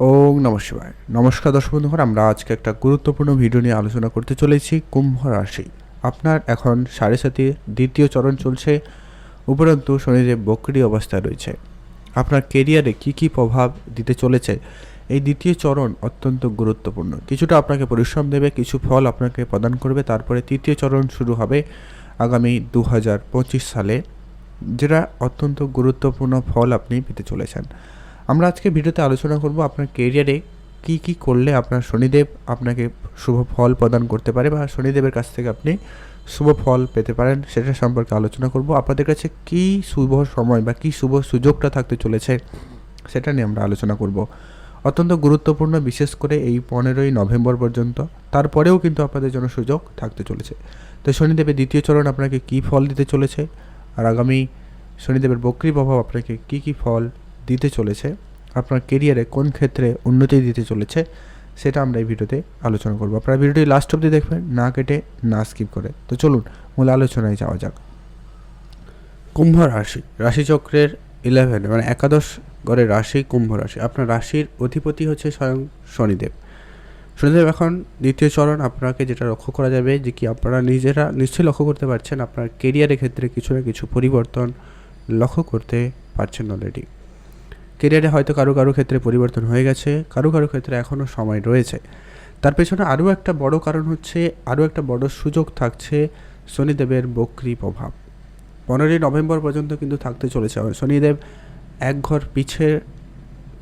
ওং নম শিবায়। নমস্কার দর্শক বন্ধুগণ, আমরা আজকে একটা গুরুত্বপূর্ণ ভিডিও নিয়ে আলোচনা করতে চলেছি কুম্ভ রাশি। আপনার এখন সাড়ে সাথে দ্বিতীয় চরণ চলছে, উপরন্তু শনিদেব বক্রি অবস্থায় রয়েছে। আপনার কেরিয়ারে কি কি প্রভাব দিতে চলেছে? এই দ্বিতীয় চরণ অত্যন্ত গুরুত্বপূর্ণ। কিছুটা আপনাকে পরিশ্রম দেবে, কিছু ফল আপনাকে প্রদান করবে, তারপরে তৃতীয় চরণ শুরু হবে আগামী দু হাজার পঁচিশ সালে, যেটা অত্যন্ত গুরুত্বপূর্ণ ফল আপনি পেতে চলেছেন। আমরা আজকে ভিডিওতে আলোচনা করব আপনার কেরিয়ারে কি কি করলে আপনার শনিদেব আপনাকে শুভ ফল প্রদান করতে পারে বা শনিদেবের কাছ থেকে আপনি শুভ ফল পেতে পারেন সেটা সম্পর্কে আলোচনা করব। আপনাদের কাছে কি শুভ সময় বা কি শুভ সুযোগটা থাকতে চলেছে সেটা নিয়ে আমরা আলোচনা করব। অত্যন্ত গুরুত্বপূর্ণ, বিশেষ করে এই পনেরোই নভেম্বর পর্যন্ত। তারপরেও কিন্তু আপনাদের জন্য সুযোগ থাকতে চলেছে। তো শনিদেবের দ্বিতীয় চরণ আপনাকে কি ফল দিতে চলেছে? আর আগামী শনিদেবের বক্রি প্রভাব আপনাকে কি কি ফল দিতে চলেছে, আপনার কেরিয়ারে কোন ক্ষেত্রে উন্নতি দিতে চলেছে, সেটা আমরা এই ভিডিওতে আলোচনা করব। আপনারা ভিডিওটি লাস্ট অবধি দেখবেন, না কেটে না স্কিপ করে। তো চলুন, মূল আলোচনায় যাওয়া যাক। কুম্ভ রাশি, রাশিচক্রের ইলেভেন মানে একাদশ গড়ের রাশি কুম্ভ রাশি। আপনার রাশির অধিপতি হচ্ছে স্বয়ং শনিদেব। শনিদেব এখন দ্বিতীয় চরণ, আপনাকে যেটা লক্ষ্য করা যাবে যে কি আপনারা নিজেরা নিশ্চয়ই লক্ষ্য করতে পারছেন, আপনার কেরিয়ারের ক্ষেত্রে কিছু না কিছু পরিবর্তন লক্ষ্য করতে পারছেন অলরেডি কেরিয়ারে হয়তো কারও কারও ক্ষেত্রে পরিবর্তন হয়ে গেছে, কারও কারও ক্ষেত্রে এখনও সময় রয়েছে। তার পেছনে আরও একটা বড় কারণ হচ্ছে, আরও একটা বড় সুযোগ থাকছে শনিদেবের বক্রি প্রভাব। পনেরোই নভেম্বর পর্যন্ত কিন্তু থাকতে চলেছে। শনিদেব এক ঘর পিছে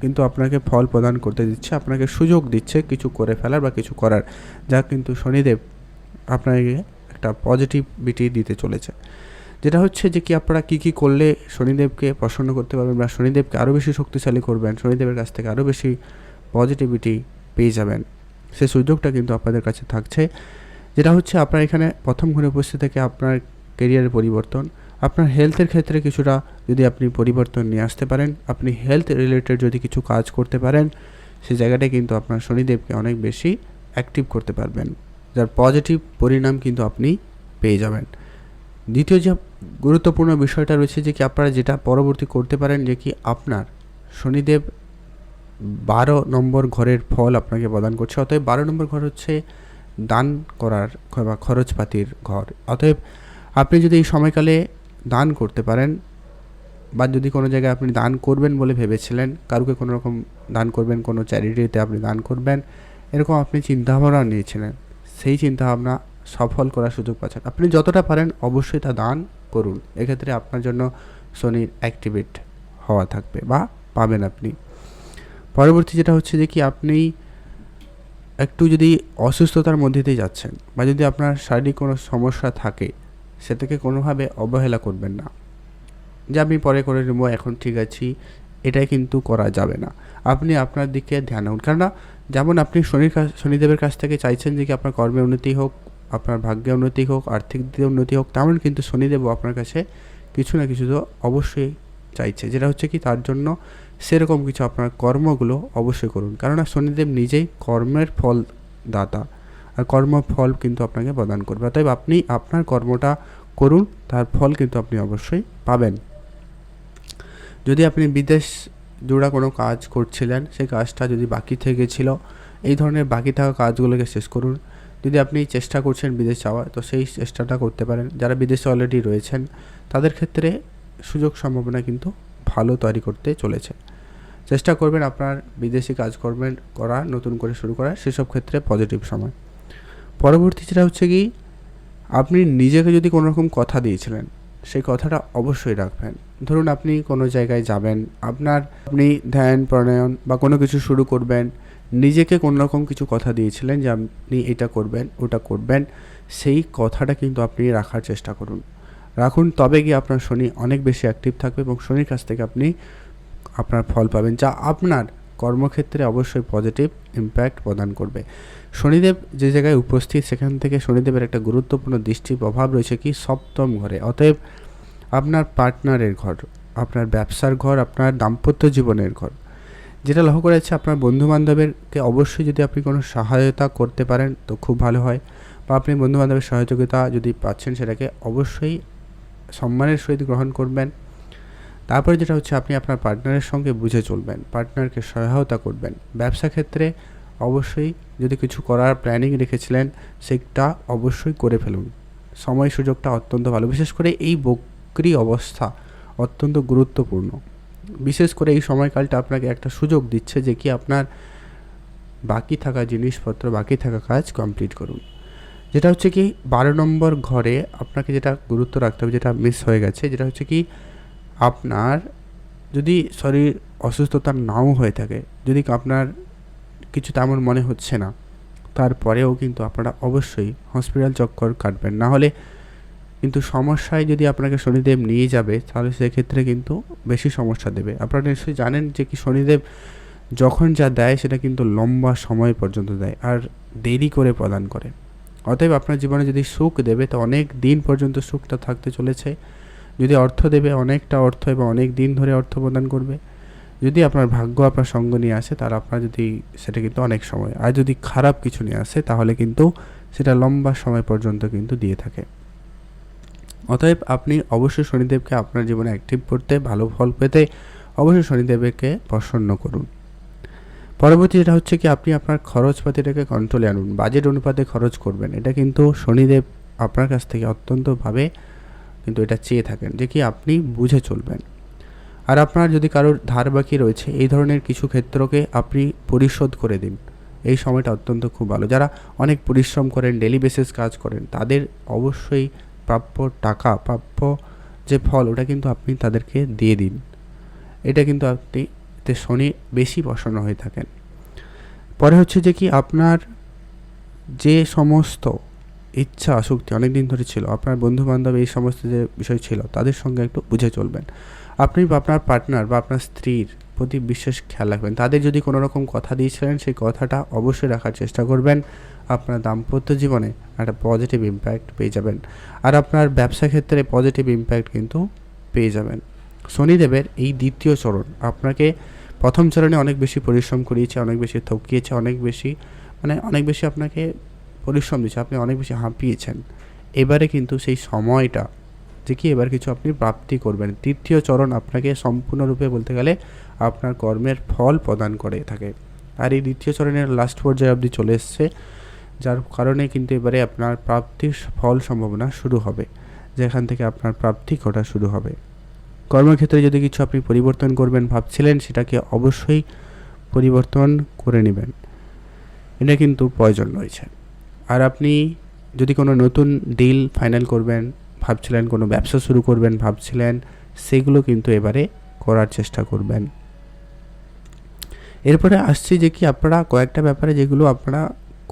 কিন্তু আপনাকে ফল প্রদান করতে দিচ্ছে, আপনাকে সুযোগ দিচ্ছে কিছু করে ফেলার বা কিছু করার। যা কিন্তু শনিদেব আপনাকে একটা পজিটিভিটি দিতে চলেছে। যেটা হচ্ছে যে কি আপনারা কী কী করলে শনিদেবকে প্রসন্ন করতে পারবেন বা শনিদেবকে আরও বেশি শক্তিশালী করবেন, শনিদেবের কাছ থেকে আরও বেশি পজিটিভিটি পেয়ে যাবেন সে সুযোগটা কিন্তু আপনাদের কাছে থাকছে। যেটা হচ্ছে আপনার এখানে প্রথম ঘরে উপস্থিত থেকে আপনার কেরিয়ারের পরিবর্তন, আপনার হেলথের ক্ষেত্রে কিছুটা যদি আপনি পরিবর্তন নিয়ে আসতে পারেন, আপনি হেলথ রিলেটেড যদি কিছু কাজ করতে পারেন, সেই জায়গাটায় কিন্তু আপনার শনিদেবকে অনেক বেশি অ্যাক্টিভ করতে পারবেন, যার পজিটিভ পরিণাম কিন্তু আপনি পেয়ে যাবেন। দ্বিতীয় যে গুরুত্বপূর্ণ বিষয়টা রয়েছে যে কি আপনারা যেটা পরবর্তী করতে পারেন যে কি আপনার শনিদেব বারো নম্বর ঘরের ফল আপনাকে প্রদান করছে। অতএব বারো নম্বর ঘর হচ্ছে দান করার বা খরচপাতির ঘর। অতএব আপনি যদি এই সময়কালে দান করতে পারেন বা যদি কোনো জায়গায় আপনি দান করবেন বলে ভেবেছিলেন, কারুকে কোনো রকম দান করবেন, কোনো চ্যারিটিতে আপনি দান করবেন, এরকম আপনি চিন্তাভাবনা নিয়েছিলেন। সেই চিন্তাভাবনা সফল করার সুযোগ পাচ্ছেন। আপনি যতটা পারেন অবশ্যই তা দান করুন। এক্ষেত্রে আপনার জন্য শনির অ্যাক্টিভেট হওয়া থাকবে বা পাবেন আপনি। পরবর্তী যেটা হচ্ছে যে কি, আপনি একটু যদি অসুস্থতার মধ্যে দিয়ে যাচ্ছেন বা যদি আপনার শারীরিক কোনো সমস্যা থাকে, সেটাকে কোনোভাবে অবহেলা করবেন না। যে আমি পরে করে নেব, এখন ঠিক আছি, এটাই কিন্তু করা যাবে না। আপনি আপনার দিকে ধ্যান রাখুন। কেননা, যেমন আপনি শনির কাছ শনিদেবের কাছ থেকে চাইছেন যে কি, আপনার কর্মে উন্নতি হোক আপনার ভাগ্যে উন্নতি হোক, আর্থিক দিকে উন্নতি হোক, তেমন কিন্তু শনিদেবও আপনার কাছে কিছু না কিছু তো অবশ্যই চাইছে। যেটা হচ্ছে কি, তার জন্য সেরকম কিছু আপনার কর্মগুলো অবশ্যই করুন। কেননা শনিদেব নিজেই কর্মের ফল দাতা আর কর্মফল কিন্তু আপনাকে প্রদান করবে। অতএব আপনি আপনার কর্মটা করুন, তার ফল কিন্তু আপনি অবশ্যই পাবেন। যদি আপনি বিদেশ জোড়া কোনো কাজ করছিলেন, সেই কাজটা যদি বাকি থেকে ছিল এই ধরনের বাকি থাকা কাজগুলোকে শেষ করুন। যদি আপনি চেষ্টা করছেন বিদেশ যাওয়ার, তো সেই চেষ্টাটা করতে পারেন। যারা বিদেশে অলরেডি রয়েছেন, তাদের ক্ষেত্রে সুযোগ সম্ভাবনা কিন্তু ভালো তৈরি করতে চলেছে। চেষ্টা করবেন আপনার বিদেশি কাজ করবেন করা, নতুন করে শুরু করা, সেসব ক্ষেত্রে পজিটিভ সময়। পরবর্তী যেটা হচ্ছে কি, আপনি নিজেকে যদি কোনো রকম কথা দিয়েছিলেন সেই কথাটা অবশ্যই রাখবেন। ধরুন আপনি কোনো জায়গায় যাবেন, আপনার আপনি ধ্যান প্রণয়ন বা কোনো কিছু শুরু করবেন, নিজেকে কোনো রকম কিছু কথা দিয়েছিলেন যে আপনি এটা করবেন, ওটা করবেন, সেই কথাটা কিন্তু আপনি রাখার চেষ্টা করুন। রাখুন, তবে গিয়ে আপনার শনি অনেক বেশি অ্যাক্টিভ থাকবে এবং শনির কাছ থেকে আপনি আপনার ফল পাবেন, যা আপনার কর্মক্ষেত্রে অবশ্যই পজিটিভ ইম্প্যাক্ট প্রদান করবে। শনিদেব যে জায়গায় উপস্থিত, সেখান থেকে শনিদেবের একটা গুরুত্বপূর্ণ দৃষ্টি প্রভাব রয়েছে কি? সপ্তম ঘরে। অতএব আপনার পার্টনারের ঘর, আপনার ব্যবসার ঘর, আপনার দাম্পত্য জীবনের ঘর। যেটা লক্ষ্য করা যাচ্ছে আপনার বন্ধুবান্ধবেরকে অবশ্যই যদি আপনি কোনো সহায়তা করতে পারেন, তো খুব ভালো হয়। বা আপনি বন্ধুবান্ধবের সহযোগিতা যদি পাচ্ছেন সেটাকে অবশ্যই সম্মানের সহিত গ্রহণ করবেন। তারপরে যেটা হচ্ছে আপনি আপনার পার্টনারের সঙ্গে বুঝে চলবেন, পার্টনারকে সহায়তা করবেন। ব্যবসা ক্ষেত্রে অবশ্যই যদি কিছু করার প্ল্যানিং রেখেছিলেন, সেটা অবশ্যই করে ফেলুন। সময় সুযোগটা অত্যন্ত ভালো। বিশেষ করে এই বক্রি অবস্থা অত্যন্ত গুরুত্বপূর্ণ। বিশেষ করে এই সময়কালটা আপনাকে একটা সুযোগ দিচ্ছে যে কি আপনার বাকি থাকা জিনিসপত্র, বাকি থাকা কাজ কমপ্লিট করুন। যেটা হচ্ছে কি, বারো নম্বর ঘরে আপনাকে যেটা গুরুত্ব রাখতে হবে, যেটা মিস হয়ে গেছে, যেটা হচ্ছে কি, আপনার যদি শরীর অসুস্থতা নাও হয়ে থাকে, যদি আপনার কিছু তেমন মনে হচ্ছে না। তারপরেও কিন্তু আপনারা অবশ্যই হসপিটাল চক্কর কাটবেন। না হলে কিন্তু সমস্যায় যদি আপনাকে শনিদেব নিয়ে যাবে, তাহলে সেক্ষেত্রে কিন্তু বেশি সমস্যা দেবে। আপনারা নিশ্চয়ই জানেন যে কি শনিদেব যখন যা দেয়, সেটা কিন্তু লম্বা সময় পর্যন্ত দেয় আর দেরি করে প্রদান করে। অতএব আপনার জীবনে যদি সুখ দেবে, তো অনেক দিন পর্যন্ত সুখটা থাকতে চলেছে। যদি অর্থ দেবে, অনেকটা অর্থ এবং অনেক দিন ধরে অর্থ প্রদান করবে। যদি আপনার ভাগ্য আপনার সঙ্গ নিয়ে আসে, তাহলে আপনার যদি সেটা কিন্তু অনেক সময়। আর যদি খারাপ কিছু নিয়ে আসে, তাহলে কিন্তু সেটা লম্বা সময় পর্যন্ত কিন্তু দিয়ে থাকে। অতএব আপনি অবশ্যই শনিদেবকে আপনার জীবনে অ্যাক্টিভ করতে, ভালো ফল পেতে অবশ্যই শনিদেবকে প্রসন্ন করুন। পরবর্তী যেটা হচ্ছে কি, আপনি আপনার খরচপাতিটাকে কন্ট্রোলে আনুন। বাজেট অনুপাতে খরচ করবেন। এটা কিন্তু শনিদেব আপনার কাছ থেকে অত্যন্তভাবে কিন্তু এটা চেয়ে থাকেন যে কি আপনি বুঝে চলবেন। আর আপনার যদি কারোর ধার বাকি রয়েছে, এই ধরনের কিছু ক্ষেত্রকে আপনি পরিশোধ করে দিন। এই সময়টা অত্যন্ত খুব ভালো। যারা অনেক পরিশ্রম করেন ডেলি বেসিস কাজ করেন, তাদের অবশ্যই প্রাপ্য টাকা, প্রাপ্য যে ফল, ওটা কিন্তু আপনি তাদেরকে দিয়ে দিন। এটা কিন্তু আপনি এতে শনি বেশি প্রসন্ন হয়ে থাকেন। পরে হচ্ছে যে কি, আপনার যে সমস্ত ইচ্ছা আসক্তি অনেক দিন ধরে ছিল, আপনার বন্ধু বান্ধব এই সমস্ত যে বিষয় ছিল, তাদের সঙ্গে একটু বুঝে চলবেন। আপনি বা আপনার পার্টনার বা আপনার স্ত্রীর প্রতি বিশেষ খেয়াল রাখবেন। তাদের যদি কোনো রকম কথা দিয়েছিলেন, সেই কথাটা অবশ্যই রাখার চেষ্টা করবেন। আপনার দাম্পত্য জীবনে একটা পজিটিভ ইম্প্যাক্ট পেয়ে যাবেন। আর আপনার ব্যবসা ক্ষেত্রে পজিটিভ ইম্প্যাক্ট কিন্তু পেয়ে যাবেন। শনিদেবের এই দ্বিতীয় চরণ আপনাকে প্রথম চরণে অনেক বেশি পরিশ্রম করিয়েছে, অনেক বেশি থকিয়েছে অনেক বেশি মানে অনেক বেশি আপনাকে পরিশ্রম দিচ্ছে আপনি অনেক বেশি হাঁপিয়েছেন। এবারে কিন্তু সেই সময়টা যে কি এবার কিছু আপনি প্রাপ্তি করবেন। তৃতীয় চরণ আপনাকে সম্পূর্ণরূপে বলতে গেলে আপনার কর্মের ফল প্রদান করে থাকে। আর এই দ্বিতীয় চরণের লাস্ট পর্যায়ে অবধি চলে এসছে, যার কারণে কিন্তু এবারে আপনার প্রাপ্তির ফল সম্ভাবনা শুরু হবে, যেখান থেকে আপনার প্রাপ্তি ঘটা শুরু হবে। কর্মক্ষেত্রে যদি কিছু আপনি পরিবর্তন করবেন, ভাবছিলেন, সেটাকে অবশ্যই পরিবর্তন করে নেবেন। এটা কিন্তু প্রয়োজন রয়েছে। আর আপনি যদি কোনো নতুন ডিল ফাইনাল করবেন ভাবছিলেন, কোনো ব্যবসা শুরু করবেন ভাবছিলেন, সেগুলো কিন্তু এবারে করার চেষ্টা করবেন। এরপরে আসছি যে কি আপনারা কয়েকটা ব্যাপারে যেগুলো আপনারা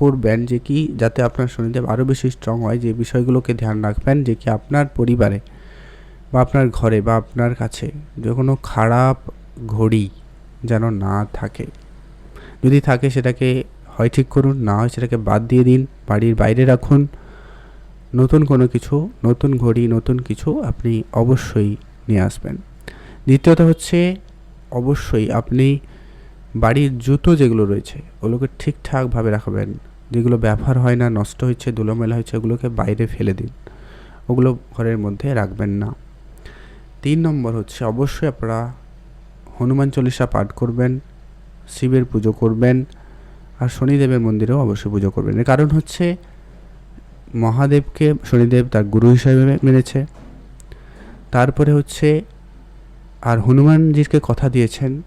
করবেন, যে কি যাতে আপনার শনিদেব আরও বেশি স্ট্রং হয়, যে বিষয়গুলোকে ধ্যান রাখবেন, যে কি আপনার পরিবারে বা আপনার ঘরে বা আপনার কাছে যে কোনো খারাপ ঘড়ি যেন না থাকে। যদি থাকে সেটাকে হয় ঠিক করুন, না হয় সেটাকে বাদ দিয়ে দিন, বাড়ির বাইরে রাখুন নতুন কোনো কিছু, নতুন ঘড়ি, নতুন কিছু আপনি অবশ্যই নিয়ে আসবেন। দ্বিতীয়ত হচ্ছে, অবশ্যই আপনি বাড়ির জুতো যেগুলো রয়েছে, ওগুলোকে ঠিকঠাকভাবে রাখবেন। যেগুলো ব্যবহার হয় না, নষ্ট হচ্ছে ধুলোমেলা হচ্ছে ওগুলোকে বাইরে ফেলে দিন। ওগুলো ঘরের মধ্যে রাখবেন না। তিন নম্বর হচ্ছে, অবশ্যই আপনারা হনুমান চল্লিশা পাঠ করবেন, শিবের পুজো করবেন, আর শনিদেবের মন্দিরেও অবশ্যই পুজো করবেন। এর কারণ হচ্ছে মহাদেবকে, শনিদেব তার গুরু হিসাবে মেনেছে। তারপরে হচ্ছে, আর হনুমানজিকে কথা দিয়েছেন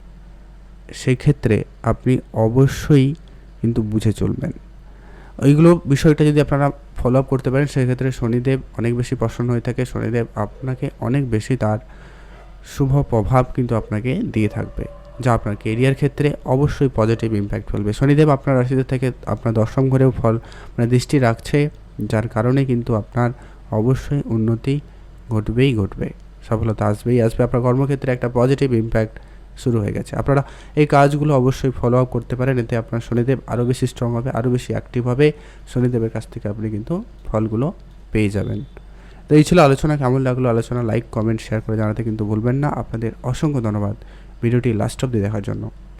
সেই ক্ষেত্রে আপনি অবশ্যই কিন্তু বুঝে চলবেন। ওইগুলো বিষয়টা যদি আপনারা ফলো আপ করতে পারেন, সেক্ষেত্রে শনিদেব অনেক বেশি প্রসন্ন হয়ে থাকে। শনিদেব আপনাকে অনেক বেশি তার শুভ প্রভাব কিন্তু আপনাকে দিয়ে থাকবে, যা আপনার কেরিয়ার ক্ষেত্রে অবশ্যই পজিটিভ ইম্প্যাক্ট ফেলবে। শনিদেব আপনার রাশিতে থেকে আপনার দশম ঘরেও ফল মানে দৃষ্টি রাখছে। যার কারণে কিন্তু আপনার অবশ্যই উন্নতি ঘটবেই ঘটবে। সফলতা আসবেই আসবে। আপনার কর্মক্ষেত্রে একটা পজিটিভ ইম্প্যাক্ট শুরু হয়ে গেছে। আপনারা এই কাজগুলো অবশ্যই ফলো আপ করতে পারেন। এতে আপনার শনিদেব আরও বেশি স্ট্রং হবে আরও বেশি অ্যাক্টিভ হবে। শনিদেবের কাছ থেকে আপনি কিন্তু ফলগুলো পেয়ে যাবেন। তো এই ছিল আলোচনা। কেমন লাগল আলোচনা? লাইক কমেন্ট শেয়ার করে জানাতে কিন্তু ভুলবেন না। আপনাদের অসংখ্য ধন্যবাদ। ভিডিওটি লাস্ট অব্দি দেখার জন্য।